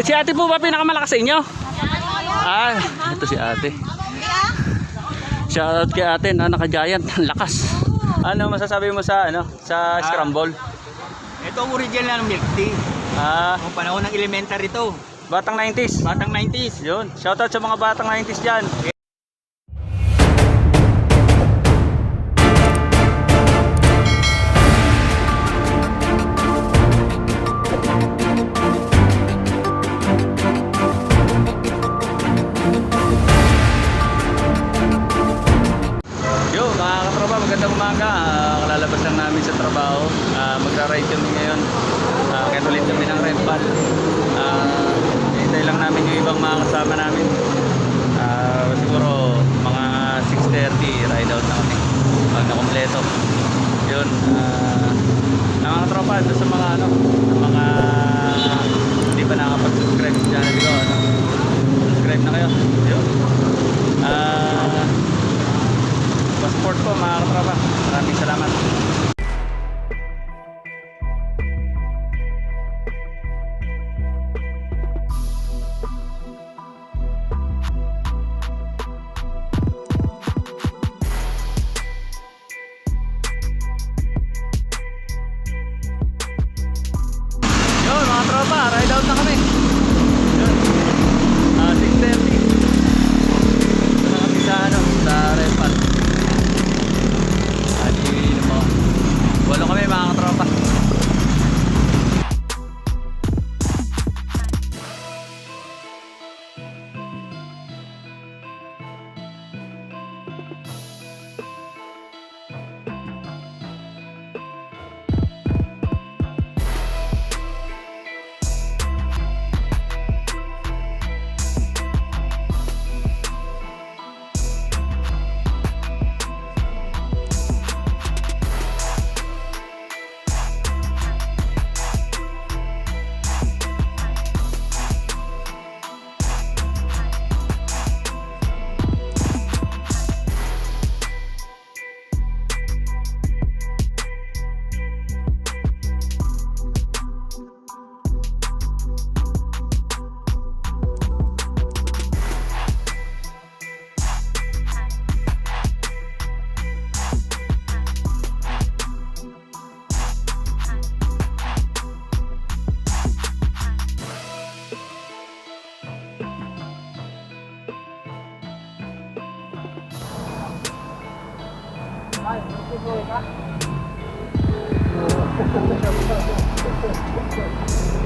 Eh, si ate po ba pinakamalakas sa inyo? Ah, ito si ate. Shoutout kay ate na naka-giant. Ang lakas. Ano masasabi mo sa ano sa scramble? Ito ang original milk tea. Ah, Ang panahon ng elementary to. batang 90s. Batang 90s. Yun. Shoutout sa mga batang 90s diyan. Trabaho. Ah, magra-ride kami ngayon. Uh, kaya ulit kami ng rental. Uh, hintay lang namin yung ibang mga kasama namin. Ah, siguro mga 6.30 ride out na kami. Pag nakompleto. Yun. Uh, mga katropa, ito sa mga ano, sa mga hindi pa nakapag-subscribe sa channel ko. Ano, subscribe na kayo. Yun. Ah, passport po mga katropa. Maraming salamat.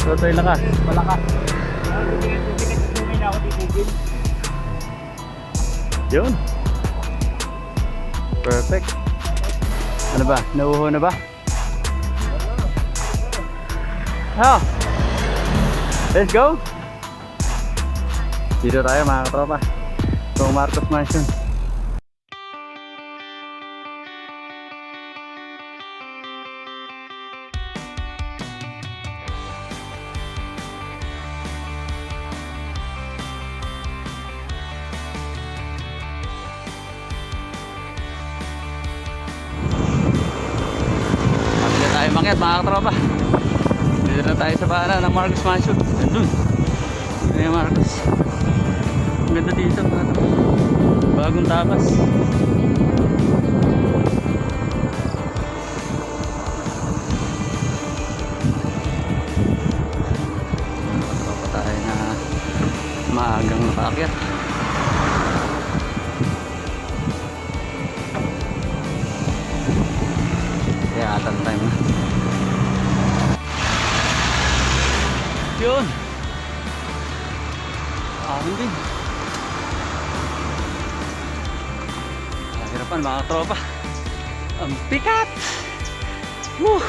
Totoy lakas. Malakas. Tumingin ako titigil. Yun. Perfect. Ano ba? Nauho na ba? Ha? Let's go! Dito tayo mga katropa. Itong Marcos Mansion. Mangyat mga katropa. Dito na tayo sa paanan ng Marcos Mansion. Nandun. Yung Marcos? Ang ganda dito mga katropa. Bagong tapas. Maagang nakaakyat. Mga tropa. Ang pikat! Woo!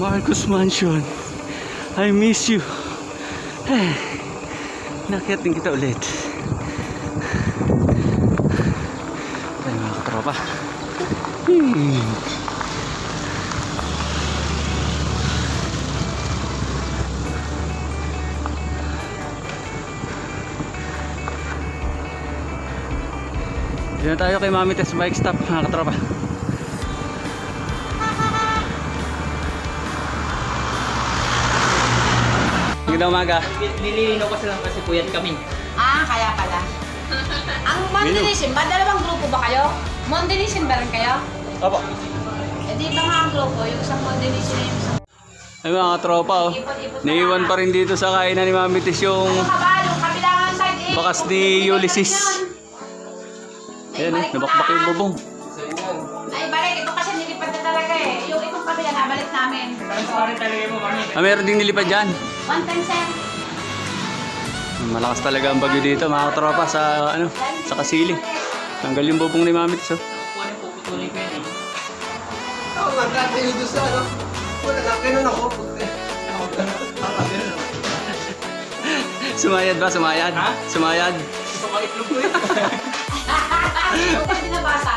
Marcos Mansion. I miss you. Eh, Nakyat din kita ulit. Ay mga katropa. Hmm. Kay Mami Tess Bike Stop, mga katropa. Magandang umaga. Nililino ko silang kasi puyat kami. Ah, kaya pala. Ang Mondinisin ba? Dalawang grupo ba kayo? Mondinisin ba rin kayo? Opo. Eh di ba nga ang grupo? Yung isang Mondinisin yung isang... Ay mga katropa, oh. Naiwan pa rin dito sa kainan ni Mami Tess yung Ano eh. bakas ni Ulysses. Ayan eh, nabakbak yung bubong. Ay, balik. Ito kasi nilipad na talaga eh. Yung itong kabila, nabalik namin. Sorry talaga mo kami. Ah, meron ding nilipad dyan. 110 Malakas talaga ang bagyo dito mga katropa sa ano, sa Kasili. Tanggal yung bubong ni Mami oh. Kunin puputulin ko yun eh. Ako, magkakayo doon sa ano. Wala na, ganun ako. Sumayad ba? Sumayad? Ha? Sumayad? Itlog ko eh. Ito yung binabasa.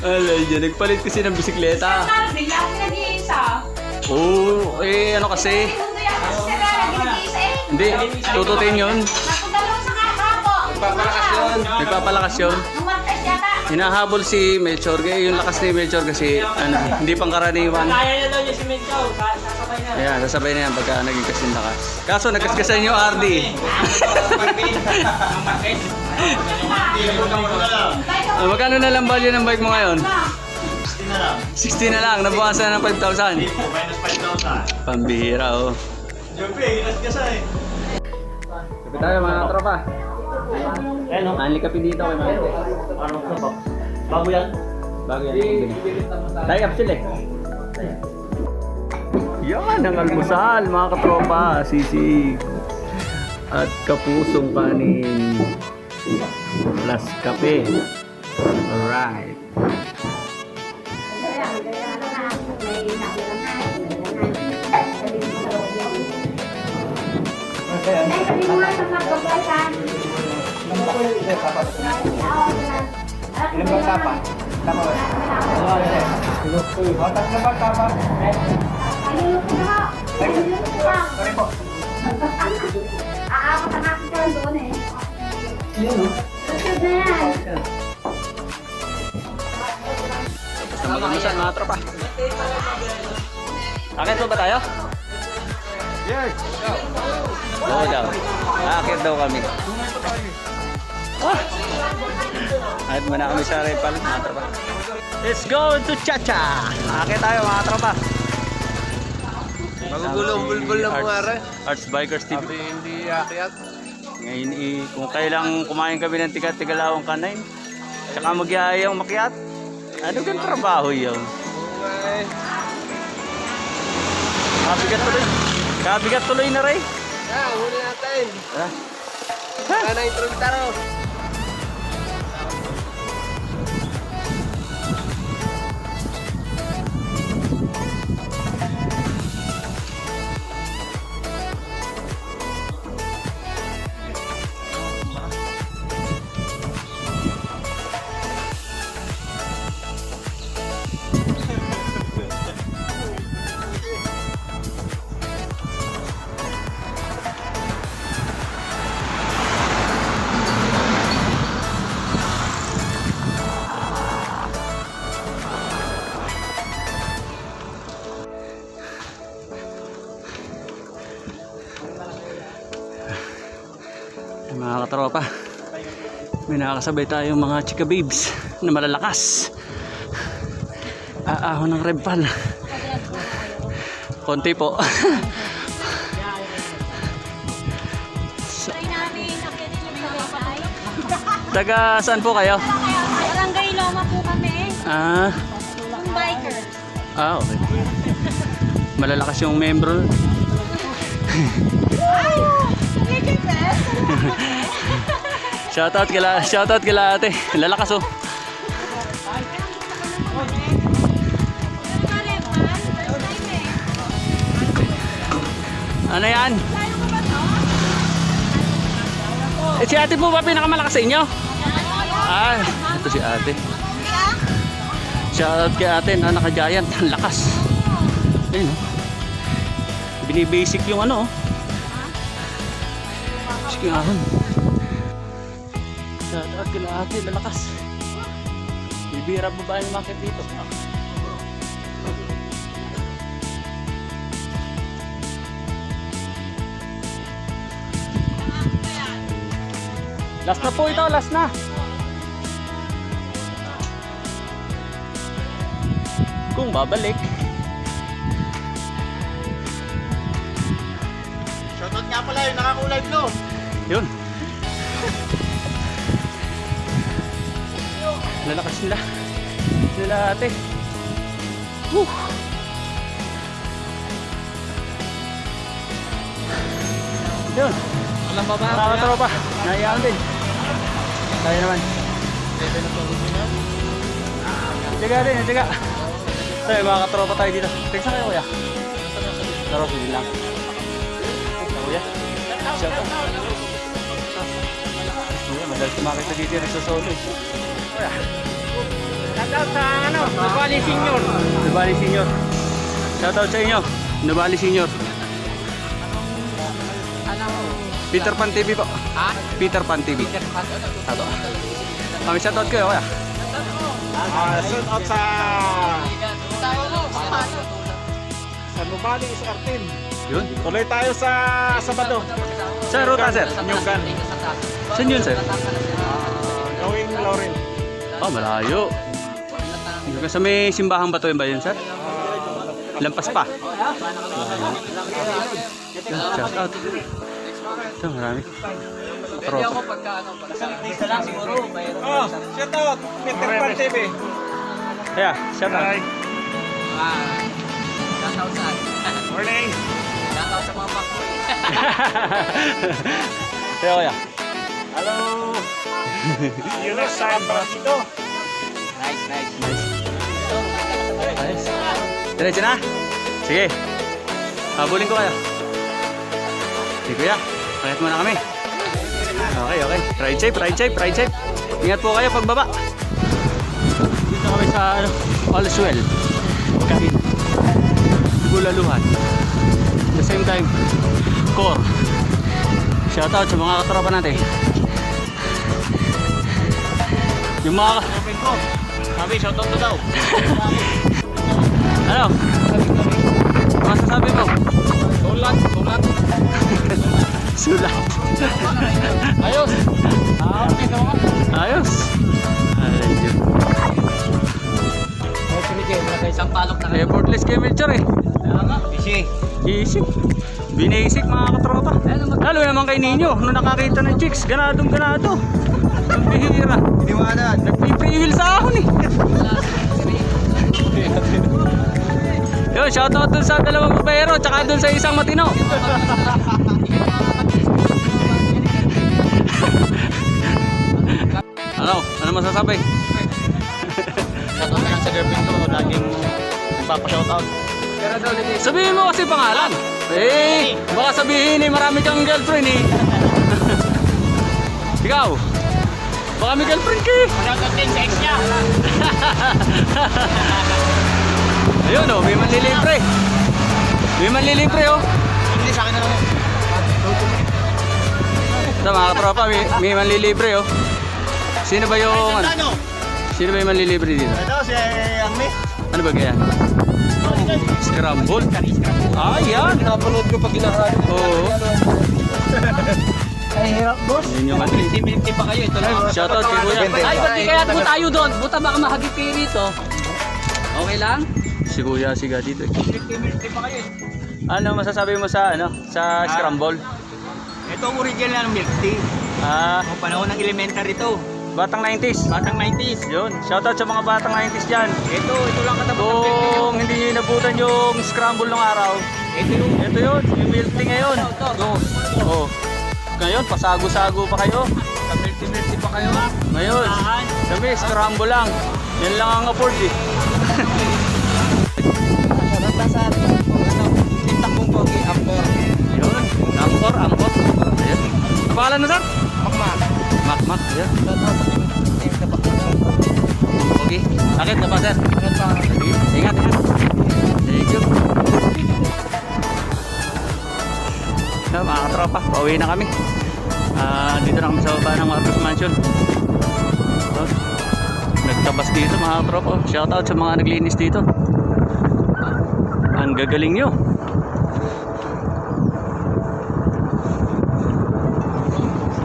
Alay dyan, nagpalit kasi ng bisikleta. Sir, bigla ako nag-iisa. Oo, oh, eh ano kasi. Hindi, tututin yun. Nagpapalakas yun. Nagpapalakas yun. Hinahabol si Melchor, kaya yung lakas ni Melchor kasi ano, hindi pang karaniwan. Kaya niya daw yung si Mencho. Sasabay na. Ayan, sasabay na yan pagka naging kasing lakas. Kaso nagkaskasan yung RD. Ah, magkano na lang value ng bike mo ngayon? 60 na lang, nabawasan na ng 5,000. Minus 5,000. Pambihira oh. Jope, ilas ka sa eh. Sabi tayo mga tropa. Eh no? Anli kapi dito kay Mami. Ano ko ba? Bago yan? Bago yan. Tie up sila eh. Yan ang almusal mga katropa. Sisig. At kapusong kanin. Plus kape. Alright. Ilan bang tapa? Tapa ba? O, tatlo bang tapa? Sorry po. Aapat ang aking kalan doon eh. Susunod na yan. Tapos na mag-almusal mga tropa. Akit po ba tayo? Yes. Oo daw. Akit daw kami. Ah! Ahit muna kami sa Repal, mga tropa. Let's go to Chacha! Akit tayo mga tropa. Magugulong bulbul ng Arts- pungara. Arts Bikers TV. Sabi hindi akyat. Ngayon, i- kung kailang kumain kami ng tiga-tigalawang kanay, tsaka magyayang makyat, ano kang trabaho yun? Kabigat tuloy. Kabigat tuloy na rin. ah, huli natin. Ah. Ano na intro nakakasabay tayong mga chika babes na malalakas. Aahon ng rempal. Konti po. Taga saan po kayo? Barangay Loma po kami. Ah, Yung biker. ah okay. Malalakas yung membro. Ay! Eh! Shoutout kila, shoutout kila ate. Lalakas oh. Ano yan? Eh, si ate po ba pinakamalakas sa inyo? Ah, ito si ate. Shoutout kay ate na naka-giant. Ang lakas. Ayun oh. Binibasic yung ano oh. Yung ahon. Shoutout kay ate. Lalakas. bihira babae yung market dito. Last na po ito, last na. Kung babalik. Shoutout nga pala yung nakakulay blue. Yun. Lalakas sila. Sila ate. Whew. Yun. Walang baba. Mga tropa. Naiyan din. Tayo naman. Tiga din, tiga. Tayo mga katropa tayo dito. Teka saan kayo kuya? Taro, sige lang. Kuya. Shout out. Madalas kumakita dito yung nagsasolo eh. Shoutout sa ano, Nubali Senior. Nubali Senior. Shout out sa inyo. Nubali Senior. Peter Pan TV po. Ha? Peter Pan TV. Ato. Kami shout out kayo kuya. Ah, shoutout sa... Sa Nubali is Artin. Yun. Tuloy tayo sa Sabado. Sa ruta sir. New Gun. Saan yun sir? Going Lauren. Oh, malayo. Sa may simbahan ba to ba yun sir? Lampas pa. Shout out. Ito, marami. Tropa. Dito lang siguro, mayroon. Oh, shoutout. Peter Pan TV. Kaya, shout out. Ah, shoutout saan? Morning. Shoutout sa mga bakboy. Kaya kuya. Hello. Yunus San Francisco. Nice, nice. Ayos. Diretso na? Sige. Habulin ko kayo. Sige kuya. Palit muna kami. Okay, okay. Ride safe, ride safe, ride safe. Ingat po kayo pagbaba. Dito kami sa ano, All's Well. Kain. Bulaluhan. At the same time, core. Shout out sa mga katropa natin. Yung mga. Sabi, shoutout na daw. Ano? Masasabi mo? Sulat, sulat. Sulat. Ayos. Okay na mga. Ayos. Yun. Isang palok na rin. Effortless kay Melchor eh. Busy. Easy. Binasic mga katropa. Lalo naman kay Ninyo. Nung nakakita ng chicks, ganadong ganado. Ang bihira. Iwanan. Nagpiprihil sa ahon eh. Yun, shoutout dun sa dalawang babayero tsaka dun sa isang matino. ano? Ano masasabi? Shoutout na lang sa girlfriend ko. Laging nagpapa-shoutout. Sabihin mo kasi pangalan. Eh, baka sabihin eh marami kang girlfriend eh. Ikaw, baka may girlfriend ka eh. Shoutout din sa ex niya. Ayun oh, may manlilibre. May manlilibre oh. Hindi sa akin na lang. Ito mga katropa, may, may manlilibre oh. Sino ba yung ano? Sino ba yung manlilibre dito? Ito si Angmi. Ano ba kaya? Scramble? Ah, yan. Napanood ko pag ginahalo. Oo. Ay, hirap boss. Yun yung ano. 50-50 pa kayo. Ito lang. Shoutout kay Kuya. Ay, ba't di kaya po tayo doon? Buta baka mahagip kayo rito. Okay lang? Si Kuya siga dito eh. 50-50 pa kayo eh. Ano masasabi mo sa ano sa scramble? Ito ang original ng milk tea. Ah, Ang panahon ng elementary to. batang 90s. Batang 90s. Yun, shoutout sa mga batang 90s dyan. Ito, ito lang katapat ng milk tea. Kung hindi nyo inabutan yung scramble ng araw, Ito yung ito yun, yung milk tea ngayon. Go. Oh. Ngayon, pasago-sago pa kayo. Tea pa kayo. Ngayon, kami, scramble lang. Yan lang ang afford eh. Sarap na sa ating ano, tintak kong pogi, ampor. Yun, angkor, angkor. Ayan. Ang pangalan na sir? Makmak. Mak, mak. Ayan. Shoutout sa team na ba? Okay. Sakit pa Katropa, pauwi na kami. Ah, dito na kami sa baba ng Marcos Mansion. So, nag tabas dito mga tropa. Shout out sa mga naglinis dito. Ang gagaling nyo.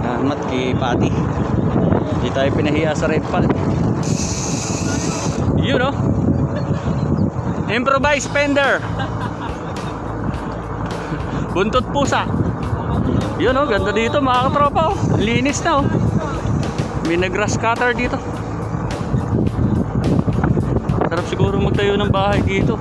Salamat kay Patty. Hindi tayo pinahiya sa red pal. Yun no? Improvise fender. Buntot pusa. Yun oh, ganda dito mga katropa oh. Linis na oh. May nag-grass cutter dito. Sarap siguro magtayo ng bahay dito.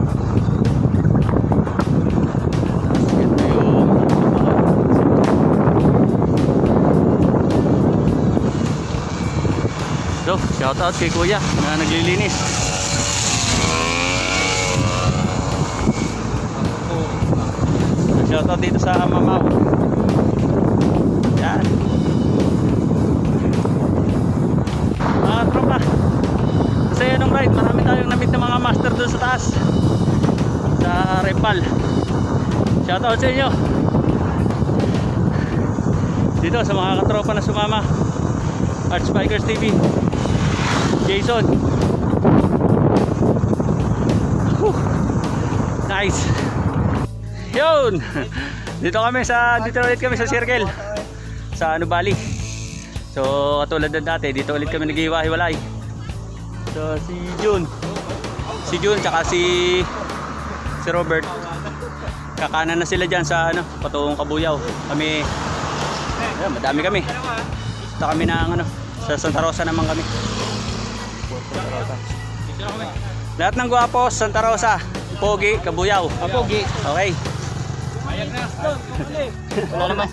So, shout out kay Kuya na naglilinis. Shout out dito sa Mamaw. Yan. Namit ng mga master doon sa taas. Sa Repal. Shout out sa inyo. Dito sa mga katropa na sumama. Arch Bikers TV. Jason. Whew. Nice. Yun. Dito kami sa dito ulit kami sa circle. Sa ano Bali. So katulad ng dati, dito ulit kami naghiwa-hiwalay. So si Jun. Si Jun tsaka si si Robert. Kakanan na sila diyan sa ano, patungong Kabuyaw. Kami Ayan, madami kami. Dito kami ng ano, sa Santa Rosa naman kami. Lahat ng gwapo, Santa Rosa, Pogi, Kabuyaw. Pogi. Okay. Wala naman.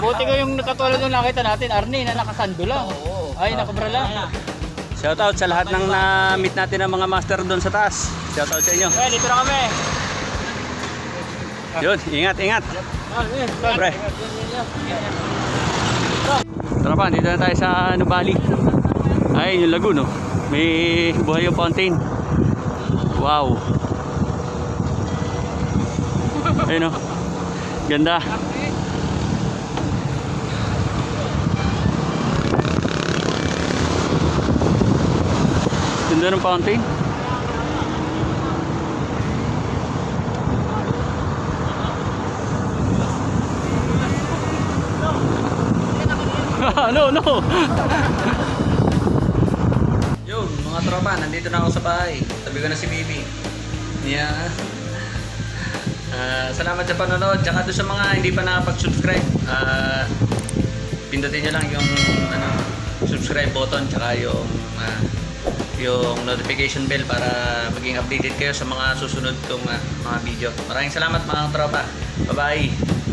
Buti ko yung nakatulad nung nakita natin, Arnie, na nakasando lang. Ay, nakabra lang. Shout out sa lahat ng na-meet natin ng mga master doon sa taas. Shout out sa inyo. Eh, dito na kami. Yun, ingat, ingat. Pre. Tara pa, dito na tayo sa Nubali. Ay, yung lagoon, no? May buhay yung fountain. Wow. Ayun, no? Ganda. Ganda ng fountain. no, no. Yo, mga tropa, nandito na ako sa bahay. Tabi ko na si Bibi. Yeah. Ah, salamat sa panonood. Tsaka doon sa mga hindi pa nakapag-subscribe, ah, pindutin nyo lang yung ano, subscribe button tsaka yung ah, yung notification bell para maging updated kayo sa mga susunod kong ah, mga video. Maraming salamat mga tropa. Bye-bye.